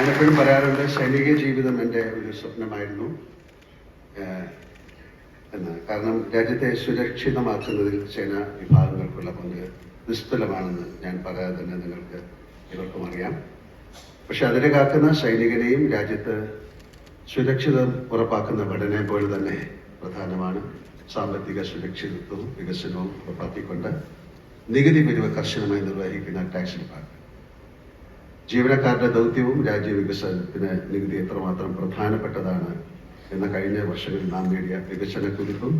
ഞാനെപ്പോഴും പറയാറുണ്ട് സൈനിക ജീവിതം എന്റെ ഒരു സ്വപ്നമായിരുന്നു. എന്ന് കാരണം രാജ്യത്തെ സുരക്ഷിതമാക്കുന്നതിൽ സേനാ വിഭാഗങ്ങൾക്കുള്ള പങ്ക് നിസ്തുലമാണെന്ന് ഞാൻ പറയാതെ തന്നെ നിങ്ങൾക്ക് ഇവർക്കും അറിയാം. പക്ഷെ അതിനെ കാക്കുന്ന സൈനികനെയും രാജ്യത്ത് സുരക്ഷിതം ഉറപ്പാക്കുന്ന ഭടനെ പോലെ തന്നെ പ്രധാനമാണ്. സാമ്പത്തിക സുരക്ഷിതത്വവും വികസനവും ഉറപ്പാക്കിക്കൊണ്ട് നികുതി പിരിവ് കർശനമായി നിർവഹിക്കുന്ന ടാക്സ് ഡിപ്പാർട്ട്മെന്റ്. ജീവനക്കാരുടെ ദൗത്യവും രാജ്യവികസനത്തിന് നികുതി എത്രമാത്രം പ്രധാനപ്പെട്ടതാണ് എന്ന കഴിഞ്ഞ വർഷങ്ങളിൽ നാം നേടിയ വികസന കുതിപ്പും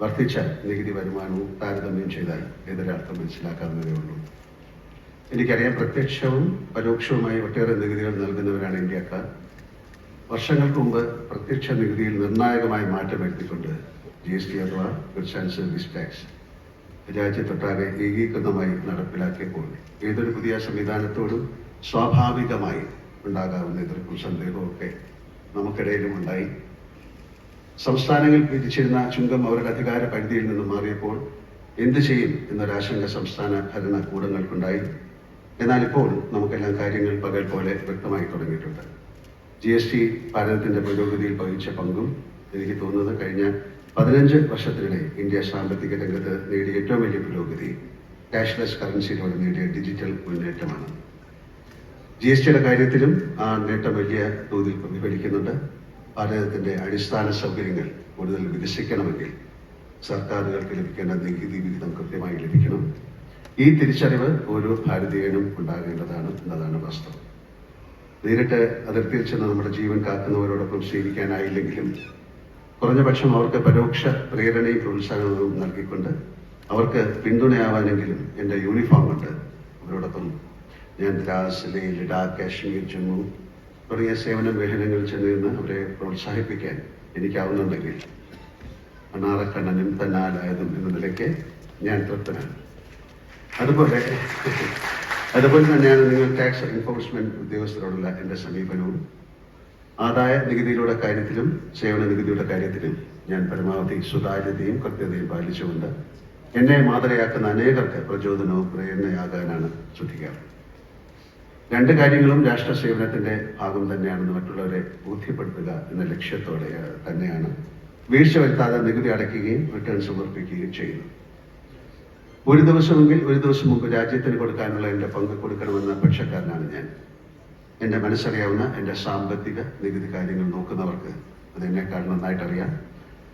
വർദ്ധിച്ച നികുതി വരുമാനവും താരതമ്യം ചെയ്താൽ എതിരർത്ഥം മനസ്സിലാക്കാവുന്നതേ ഉള്ളൂ. എനിക്കറിയാം പ്രത്യക്ഷവും പരോക്ഷവുമായി ഒട്ടേറെ നികുതികൾ നൽകുന്നവരാണ് ഇന്ത്യക്കാർ. വർഷങ്ങൾക്ക് മുമ്പ് പ്രത്യക്ഷ നികുതിയിൽ നിർണായകമായി മാറ്റം വരുത്തിക്കൊണ്ട് ജി എസ് ടി അഥവാ ഗുഡ്സ് ആൻഡ് സർവീസ് ടാക്സ് രാജ്യത്തൊട്ടാകെ ഏകീകൃതമായി നടപ്പിലാക്കിയപ്പോൾ ഏതൊരു പുതിയ സംവിധാനത്തോടും സ്വാഭാവികമായി ഉണ്ടാകാവുന്ന എതിർപ്പും സന്ദേഹമൊക്കെ നമുക്കിടയിലും ഉണ്ടായി. സംസ്ഥാനങ്ങൾ വിധിച്ചിരുന്ന ചുങ്കം അവരുടെ അധികാര പരിധിയിൽ നിന്നും മാറിയപ്പോൾ എന്ത് ചെയ്യും എന്നൊരാശങ്ക സംസ്ഥാന ഭരണകൂടങ്ങൾക്കുണ്ടായി. എന്നാൽ ഇപ്പോൾ നമുക്കെല്ലാം കാര്യങ്ങൾ പകൽ പോലെ വ്യക്തമായി തുടങ്ങിയിട്ടുണ്ട്. ജി എസ് ടി ഭാരതത്തിന്റെ പുരോഗതിയിൽ വഹിച്ച പങ്കും എനിക്ക് തോന്നുന്നത് കഴിഞ്ഞ പതിനഞ്ച് വർഷത്തിനിടെ ഇന്ത്യ സാമ്പത്തിക രംഗത്ത് നേടിയ ഏറ്റവും വലിയ പുരോഗതി ക്യാഷ്ലെസ് കറൻസിയിലൂടെ നേടിയ ഡിജിറ്റൽ മുന്നേറ്റമാണ്. ജി എസ് ടിയുടെ കാര്യത്തിലും ആ നേട്ടം വലിയ തോതിൽ പ്രതിഫലിക്കുന്നുണ്ട്. ഭാരതത്തിന്റെ അടിസ്ഥാന സൗകര്യങ്ങൾ കൂടുതൽ വികസിക്കണമെങ്കിൽ സർക്കാരുകൾക്ക് ലഭിക്കേണ്ട നികുതി വിഹിതം കൃത്യമായി ലഭിക്കണം. ഈ തിരിച്ചറിവ് ഓരോ ഭാരതീയനും ഉണ്ടാകേണ്ടതാണ് എന്നതാണ് വാസ്തവം. നേരിട്ട് അതിർത്തിയിൽ ചെന്ന് നമ്മുടെ ജീവൻ കാക്കുന്നവരോടൊപ്പം സേവിക്കാനായില്ലെങ്കിലും കുറഞ്ഞപക്ഷം അവർക്ക് പരോക്ഷ പ്രേരണയും പ്രോത്സാഹനവും നൽകിക്കൊണ്ട് അവർക്ക് പിന്തുണയാവാനെങ്കിലും എന്റെ യൂണിഫോം ഉണ്ട് അവരോടൊപ്പം ഞാൻ ദ്രാസ് ലേ ലഡാക്ക് കാശ്മീർ ജമ്മു തുടങ്ങിയ സേവന മേഖലകളിൽ ചെന്നിരുന്ന് അവരെ പ്രോത്സാഹിപ്പിക്കാൻ എനിക്കാവുന്നുണ്ടെങ്കിൽ അണാറക്കണ്ണനും തന്നാലായതും എന്ന നിലയ്ക്ക് ഞാൻ തൃപ്തനാണ്. അതുപോലെ അതുപോലെ തന്നെയാണ് നിങ്ങൾ ടാക്സ് എൻഫോഴ്സ്മെന്റ് ഉദ്യോഗസ്ഥരോടുള്ള എന്റെ സമീപനവും. ആദായ നികുതിയുടെ കാര്യത്തിലും സേവന നികുതിയുടെ കാര്യത്തിലും ഞാൻ പരമാവധി സുതാര്യതയും കൃത്യതയും പാലിച്ചുകൊണ്ട് എന്നെ മാതൃകയാക്കുന്ന അനേകർക്ക് പ്രചോദനവും പ്രേരണയാകാനാണ് ശ്രദ്ധിക്കാറ്. രണ്ട് കാര്യങ്ങളും രാഷ്ട്ര സേവനത്തിന്റെ ഭാഗം തന്നെയാണെന്ന് മറ്റുള്ളവരെ ബോധ്യപ്പെടുത്തുക എന്ന ലക്ഷ്യത്തോടെ തന്നെയാണ് വീഴ്ച വരുത്താതെ നികുതി അടയ്ക്കുകയും റിട്ടേൺ സമർപ്പിക്കുകയും ചെയ്യുന്നു ഒരു ദിവസമെങ്കിൽ ഒരു ദിവസം മുമ്പ് രാജ്യത്തിന് കൊടുക്കാനുള്ള എന്റെ പങ്ക് കൊടുക്കണമെന്ന പക്ഷക്കാരനാണ് ഞാൻ. എന്റെ മനസ്സറിയാവുന്ന എന്റെ സാമ്പത്തിക നികുതി കാര്യങ്ങൾ നോക്കുന്നവർക്ക് അത് എന്നെക്കാൾ നന്നായിട്ട് അറിയാം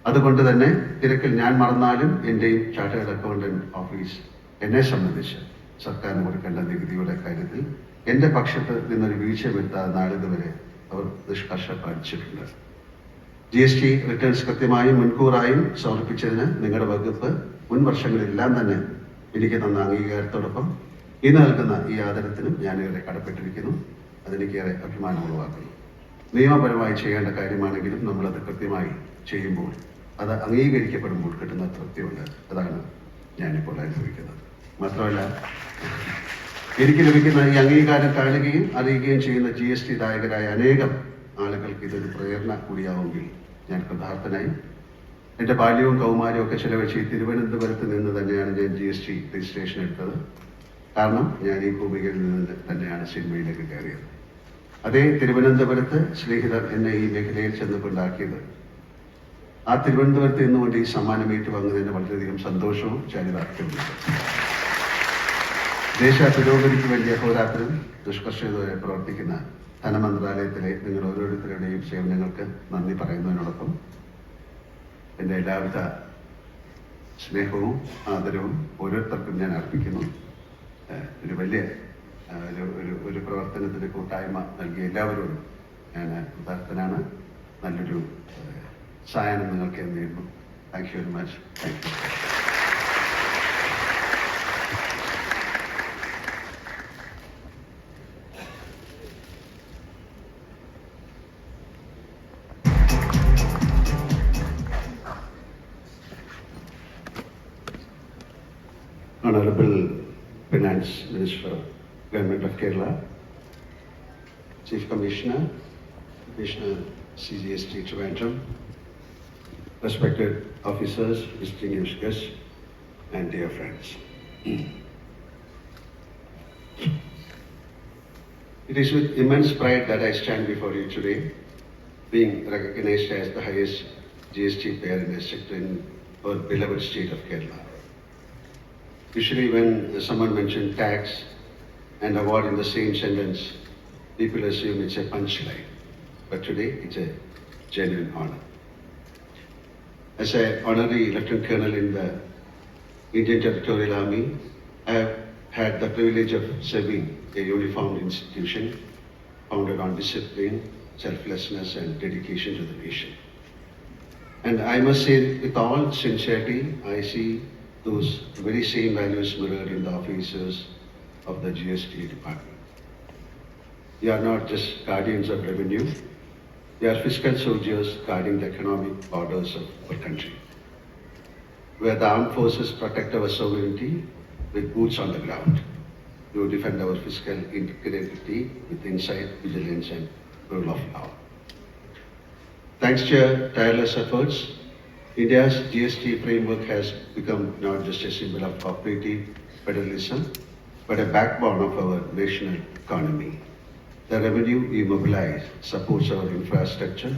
അതുകൊണ്ട് തന്നെ തിരക്കിൽ ഞാൻ മറന്നാലും എന്റെയും ചാർട്ടേഡ് അക്കൗണ്ടന്റ് ഓഫീസ് എന്നെ സംബന്ധിച്ച് സർക്കാരിന് കൊടുക്കേണ്ട നികുതിയുടെ കാര്യത്തിൽ എന്റെ പക്ഷത്ത് നിന്നൊരു വീഴ്ച വരുത്താതെ നാളിതുവരെ അവർ നിഷ്കർഷ കാണിച്ചിട്ടുണ്ട്. ജി എസ് ടി റിട്ടേൺസ് കൃത്യമായും മുൻകൂറായും സമർപ്പിച്ചതിന് നിങ്ങളുടെ വകുപ്പ് മുൻ വർഷങ്ങളിലെല്ലാം തന്നെ എനിക്ക് തന്ന അംഗീകാരത്തോടൊപ്പം ഇന്ന് നൽകുന്ന ഈ ആദരത്തിനും ഞാനേറെ കടപ്പെട്ടിരിക്കുന്നു. അതെനിക്കേറെ അഭിമാനം ഉളവാക്കുന്നു നിയമപരമായി ചെയ്യേണ്ട കാര്യമാണെങ്കിലും നമ്മളത് കൃത്യമായി ചെയ്യുമ്പോൾ അത് അംഗീകരിക്കപ്പെടുമ്പോൾ കിട്ടുന്ന തൃപ്തിയുണ്ട്. അതാണ് ഞാനിപ്പോൾ അനുഭവിക്കുന്നത്. മാത്രമല്ല എനിക്ക് ലഭിക്കുന്ന ഈ അംഗീകാരം കാണുകയും അറിയുകയും ചെയ്യുന്ന ജി എസ് ടി ദായകരായ അനേകം ആളുകൾക്ക് ഇതൊരു പ്രേരണ കൂടിയാവുമെങ്കിൽ ഞാൻ കൃതാർത്ഥനായി എന്റെ ബാല്യവും കൗമാരവും ഒക്കെ ചിലവഴിച്ച് ഈ തിരുവനന്തപുരത്ത് നിന്ന് തന്നെയാണ് ഞാൻ ജി എസ് ടി രജിസ്ട്രേഷൻ എടുത്തത്. കാരണം ഞാൻ ഈ ഭൂമികയിൽ നിന്ന് തന്നെയാണ് സിനിമയിലേക്ക് കയറിയത്. അതേ തിരുവനന്തപുരത്ത് സ്നേഹിതർ എന്നെ ഈ മേഖലയിൽ ചെന്നുകൊണ്ടാക്കിയത്. ആ തിരുവനന്തപുരത്ത് നിന്നുകൊണ്ട് ഈ സമ്മാനം ഏറ്റുവാങ്ങുന്നതിന് വളരെയധികം സന്തോഷവും ചരിതാർത്ഥ്യമുണ്ട് ദേശ പുരോഗതിക്ക് വേണ്ടി അഹോരാത്രം ദുഷ്കർഷതയോടെ പ്രവർത്തിക്കുന്ന ധനമന്ത്രാലയത്തിലെ നിങ്ങൾ ഓരോരുത്തരുടെയും സേവനങ്ങൾക്ക് നന്ദി പറയുന്നതിനോടൊപ്പം എന്റെ എല്ലാവിധ സ്നേഹവും ആദരവും ഓരോരുത്തർക്കും ഞാൻ അർപ്പിക്കുന്നു. ഒരു വലിയ ഒരു ഒരു പ്രവർത്തനത്തിന് കൂട്ടായ്മ നൽകിയ എല്ലാവരോടും ഞാൻ കൃതാർത്ഥനാണ് നല്ലൊരു സഹായം നിങ്ങൾക്ക് നേരുന്നു. Thank you very much thank you Finance Minister, Government of Kerala, Chief Commissioner, Commissioner CGST Trivandrum, respected officers, distinguished guests, and dear friends. It is with immense pride that I stand before you today, being recognized as the highest GST payer in the sector in our beloved state of Kerala. Usually, when someone mentions tax and award in the same sentence, people assume it's a punchline. But today, it's a genuine honor. As an honorary lieutenant colonel in the Indian Territorial Army, I have had the privilege of serving a uniformed institution founded on discipline, selflessness, and dedication to the nation. And I must say, with all sincerity, I see those very same values mirrored in the officers of the GST department. They are not just guardians of revenue, they are fiscal soldiers guarding the economic borders of our country. Where the armed forces protect our sovereignty with boots on the ground. You defend our fiscal integrity with insight, vigilance, and rule of law. Thanks to your tireless efforts, India's GST framework has become not just a symbol of cooperative federalism, but a backbone of our national economy. The revenue we mobilize supports our infrastructure,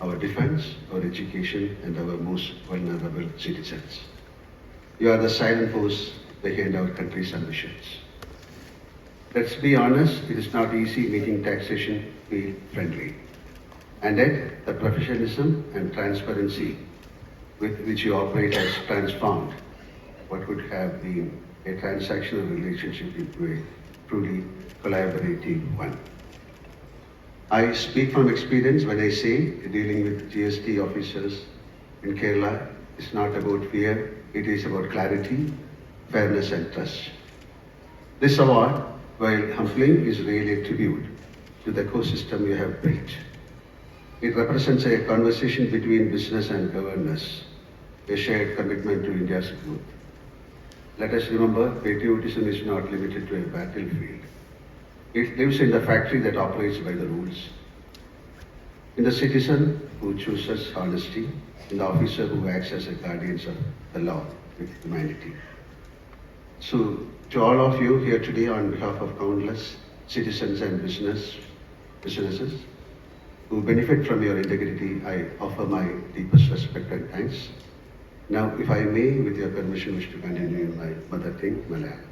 our defense, our education, and our most vulnerable citizens. You are the silent force behind our country's ambitions. Let's be honest, it is not easy making taxation feel friendly. And yet, the professionalism and transparency with which you operate has transformed what would have been a transactional relationship into a truly collaborative one. I speak from experience when I say dealing with GST officers in Kerala is not about fear, it is about clarity, fairness, and trust. This award, while humbling, is really a tribute to the ecosystem you have built. It represents a conversation between business and governance, a shared commitment to India's growth. Let us remember, patriotism is not limited to a battlefield. It lives in the factory that operates by the rules. In the citizen who chooses honesty, in the officer who acts as a guardian of the law with humanity. So, to all of you here today, on behalf of countless citizens and business businesses who benefit from your integrity, I offer my deepest respect and thanks. Now, if I may, with your permission, to continue my mother tongue, Malayalam.